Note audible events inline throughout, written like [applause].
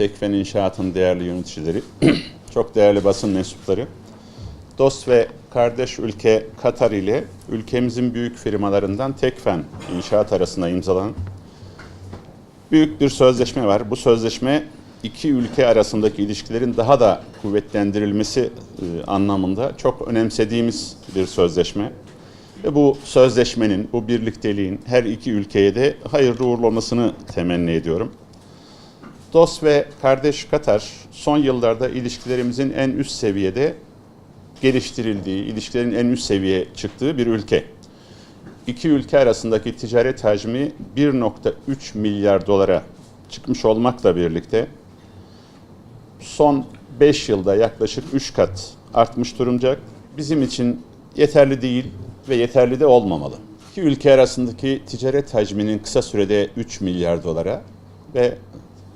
Tekfen İnşaat'ın değerli yöneticileri, [clears throat] çok değerli basın mensupları, dost ve kardeş ülke Katar ile ülkemizin büyük firmalarından Tekfen İnşaat arasında imzalanan büyük bir sözleşme var. Bu sözleşme iki ülke arasındaki ilişkilerin daha da kuvvetlendirilmesi e, anlamında çok önemsediğimiz bir sözleşme. Ve bu sözleşmenin, bu birlikteliğin her iki ülkeye de hayırlı uğurlu olmasını temenni ediyorum. Dost ve kardeş Katar son yıllarda ilişkilerimizin en üst seviyede geliştirildiği, ilişkilerin en üst seviyeye çıktığı bir ülke. İki ülke arasındaki ticaret hacmi 1.3 milyar dolara çıkmış olmakla birlikte son 5 yılda yaklaşık 3 kat artmış durumda. Bizim için yeterli değil ve yeterli de olmamalı. İki ülke arasındaki ticaret hacminin kısa sürede 3 milyar dolara ve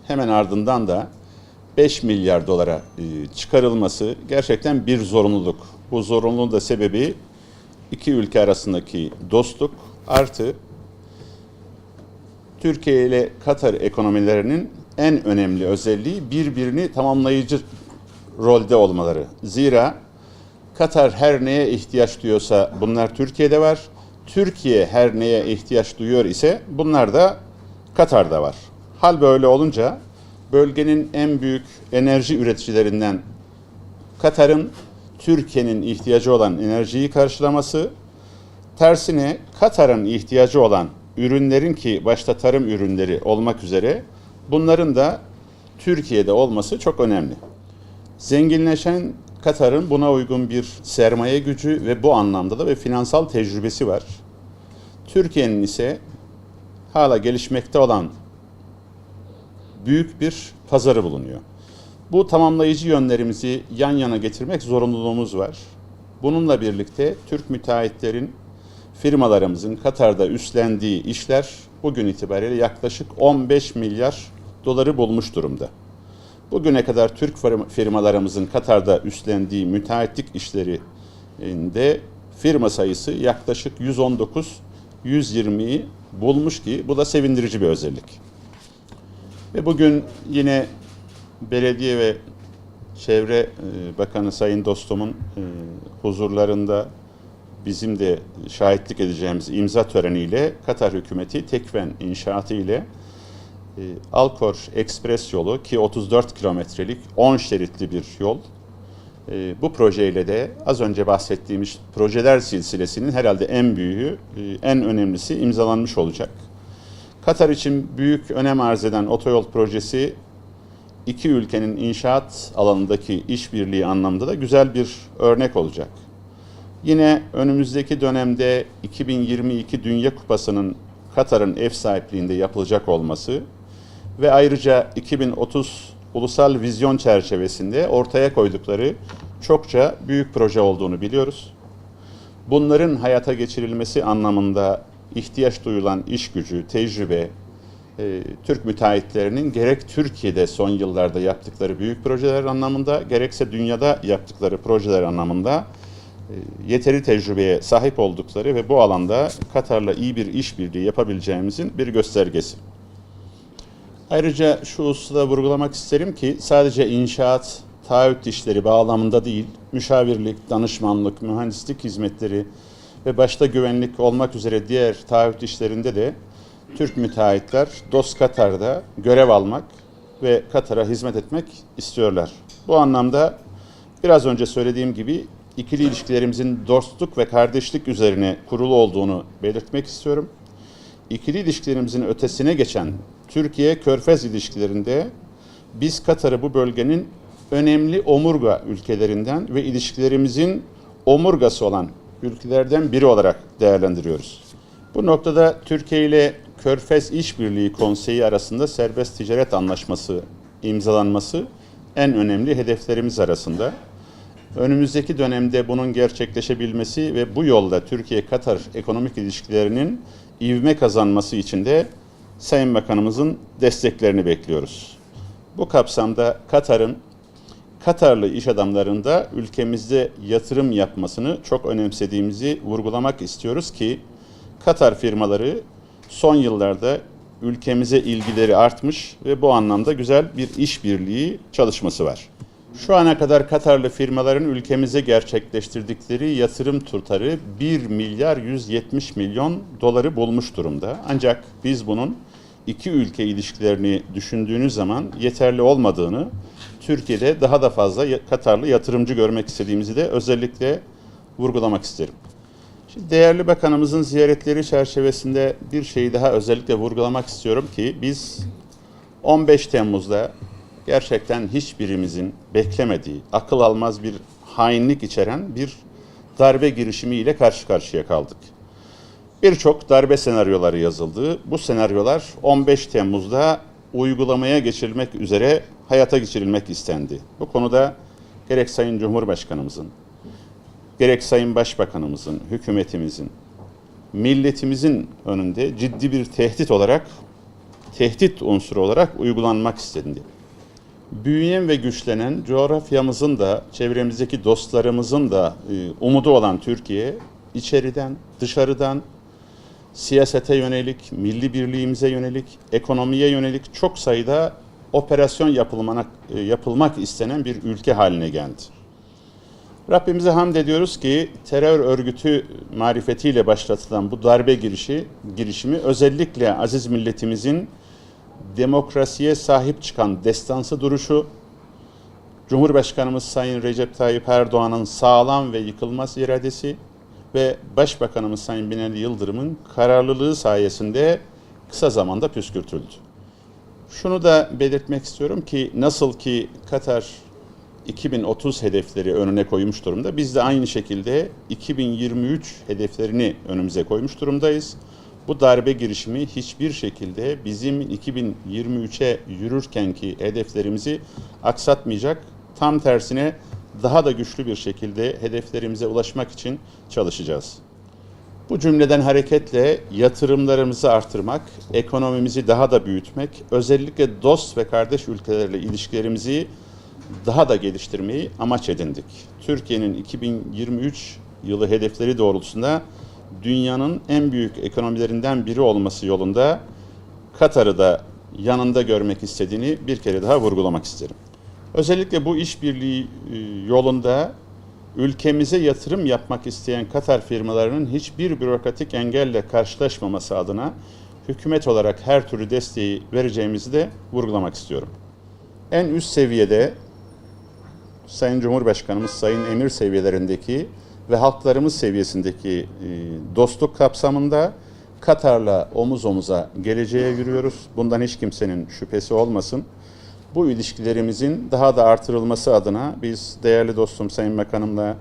hemen ardından da 5 milyar dolara e, çıkarılması gerçekten bir zorunluluk. Bu zorunluluğun da sebebi iki ülke arasındaki dostluk artı Türkiye ile Katar ekonomilerinin en önemli özelliği birbirini tamamlayıcı rolde olmaları. Zira Katar her neye ihtiyaç duyuyorsa bunlar Türkiye'de var. Türkiye her neye ihtiyaç duyuyor ise bunlar da Katar'da var. Hal böyle olunca bölgenin en büyük enerji üreticilerinden Katar'ın Türkiye'nin ihtiyacı olan enerjiyi karşılaması, tersine Katar'ın ihtiyacı olan ürünlerin ki başta tarım ürünleri olmak üzere bunların da Türkiye'de olması çok önemli. Zenginleşen Katar'ın buna uygun bir sermaye gücü ve bu anlamda da ve finansal tecrübesi var. Türkiye'nin ise hala gelişmekte olan büyük bir pazarı bulunuyor. Bu tamamlayıcı yönlerimizi yan yana getirmek zorunluluğumuz var. Bununla birlikte Türk müteahhitlerin firmalarımızın Katar'da üstlendiği işler bugün itibariyle yaklaşık 15 milyar doları bulmuş durumda. Bugüne kadar Türk firmalarımızın Katar'da üstlendiği müteahhitlik işlerinde firma sayısı yaklaşık 119-120'yi bulmuş ki bu da sevindirici bir özellik. Ve bugün yine Belediye ve Çevre e, Bakanı Sayın Dostum'un e, huzurlarında bizim de şahitlik edeceğimiz imza töreniyle Katar hükümeti Tekven inşaatı ile e, Alkor Ekspres yolu ki 34 kilometrelik 10 şeritli bir yol. Bu projeyle de az önce bahsettiğimiz projeler silsilesinin herhalde en büyüğü, en önemlisi imzalanmış olacak. Katar için büyük önem arz eden otoyol projesi iki ülkenin inşaat alanındaki işbirliği anlamda da güzel bir örnek olacak. Yine önümüzdeki dönemde 2022 Dünya Kupası'nın Katar'ın ev sahipliğinde yapılacak olması ve ayrıca 2030 ulusal vizyon çerçevesinde ortaya koydukları çokça büyük proje olduğunu biliyoruz. Bunların hayata geçirilmesi anlamında ihtiyaç duyulan iş gücü, tecrübe, e, Türk müteahhitlerinin gerek Türkiye'de son yıllarda yaptıkları büyük projeler anlamında, gerekse dünyada yaptıkları projeler anlamında e, yeteri tecrübeye sahip oldukları ve bu alanda Katar'la iyi bir işbirliği yapabileceğimizin bir göstergesi. Ayrıca şu hususta vurgulamak isterim ki sadece inşaat, taahhüt işleri bağlamında değil, müşavirlik, danışmanlık, mühendislik hizmetleri, ve başta güvenlik olmak üzere diğer taahhüt işlerinde de Türk müteahhitler DOS Katar'da görev almak ve Katar'a hizmet etmek istiyorlar. Bu anlamda biraz önce söylediğim gibi ikili ilişkilerimizin dostluk ve kardeşlik üzerine kurulu olduğunu belirtmek istiyorum. İkili ilişkilerimizin ötesine geçen Türkiye-Körfez ilişkilerinde biz Katar'ı bu bölgenin önemli omurga ülkelerinden ve ilişkilerimizin omurgası olan ülkelerden biri olarak değerlendiriyoruz. Bu noktada Türkiye ile Körfez İşbirliği Konseyi arasında serbest ticaret anlaşması imzalanması en önemli hedeflerimiz arasında. Önümüzdeki dönemde bunun gerçekleşebilmesi ve bu yolda Türkiye-Katar ekonomik ilişkilerinin ivme kazanması için de Sayın Bakanımızın desteklerini bekliyoruz. Bu kapsamda Katar'ın Katarlı iş adamlarında ülkemizde yatırım yapmasını çok önemsediğimizi vurgulamak istiyoruz ki Katar firmaları son yıllarda ülkemize ilgileri artmış ve bu anlamda güzel bir işbirliği çalışması var. Şu ana kadar Katarlı firmaların ülkemize gerçekleştirdikleri yatırım tutarı 1 milyar 170 milyon doları bulmuş durumda. Ancak biz bunun iki ülke ilişkilerini düşündüğünüz zaman yeterli olmadığını, Türkiye'de daha da fazla Katarlı yatırımcı görmek istediğimizi de özellikle vurgulamak isterim. Şimdi değerli bakanımızın ziyaretleri çerçevesinde bir şeyi daha özellikle vurgulamak istiyorum ki biz 15 Temmuz'da gerçekten hiçbirimizin beklemediği, akıl almaz bir hainlik içeren bir darbe girişimiyle karşı karşıya kaldık. Birçok darbe senaryoları yazıldı. Bu senaryolar 15 Temmuz'da uygulamaya geçirilmek üzere hayata geçirilmek istendi. Bu konuda gerek Sayın Cumhurbaşkanımızın, gerek Sayın Başbakanımızın, hükümetimizin, milletimizin önünde ciddi bir tehdit olarak, tehdit unsuru olarak uygulanmak istendi. Büyüyen ve güçlenen coğrafyamızın da, çevremizdeki dostlarımızın da e, umudu olan Türkiye, içeriden, dışarıdan, siyasete yönelik, milli birliğimize yönelik, ekonomiye yönelik çok sayıda operasyon yapılmak, e, yapılmak istenen bir ülke haline geldi. Rabbimize hamd ediyoruz ki terör örgütü marifetiyle başlatılan bu darbe girişi, girişimi özellikle aziz milletimizin demokrasiye sahip çıkan destansı duruşu, Cumhurbaşkanımız Sayın Recep Tayyip Erdoğan'ın sağlam ve yıkılmaz iradesi ve Başbakanımız Sayın Binali Yıldırım'ın kararlılığı sayesinde kısa zamanda püskürtüldü. Şunu da belirtmek istiyorum ki nasıl ki Katar 2030 hedefleri önüne koymuş durumda. Biz de aynı şekilde 2023 hedeflerini önümüze koymuş durumdayız. Bu darbe girişimi hiçbir şekilde bizim 2023'e yürürkenki hedeflerimizi aksatmayacak. Tam tersine daha da güçlü bir şekilde hedeflerimize ulaşmak için çalışacağız. Bu cümleden hareketle yatırımlarımızı artırmak, ekonomimizi daha da büyütmek, özellikle dost ve kardeş ülkelerle ilişkilerimizi daha da geliştirmeyi amaç edindik. Türkiye'nin 2023 yılı hedefleri doğrultusunda dünyanın en büyük ekonomilerinden biri olması yolunda Katar'ı da yanında görmek istediğini bir kere daha vurgulamak isterim. Özellikle bu işbirliği e, yolunda ülkemize yatırım yapmak isteyen Katar firmalarının hiçbir bürokratik engelle karşılaşmaması adına hükümet olarak her türlü desteği vereceğimizi de vurgulamak istiyorum. En üst seviyede Sayın Cumhurbaşkanımız, Sayın Emir seviyelerindeki ve halklarımız seviyesindeki e, dostluk kapsamında Katar'la omuz omuza geleceğe yürüyoruz. Bundan hiç kimsenin şüphesi olmasın Bu ilişkilerimizin daha da artırılması adına biz değerli dostum Sayın Bakanımla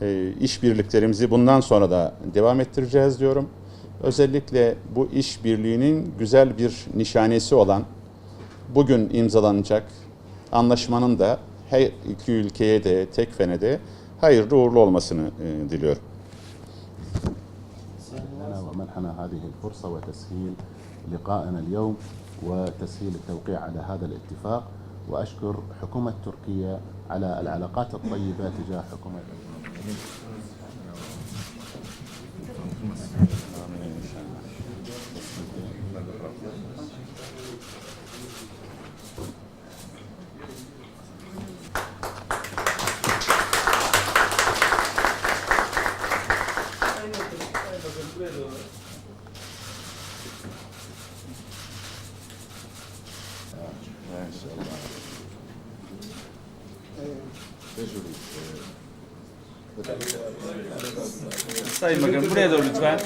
e, işbirliklerimizi bundan sonra da devam ettireceğiz diyorum. Özellikle bu işbirliğinin güzel bir nişanesi olan bugün imzalanacak anlaşmanın da her iki ülkeye de tekfene de hayırlı uğurlu olmasını e, diliyorum. لنا ومنحنا هذه الفرصة وتسهيل لقائنا اليوم وتسهيل التوقيع على هذا الاتفاق. وأشكر حكومة تركيا على العلاقات الطيبة تجاه حكومة Sayın Bakanım buraya doğru lütfen.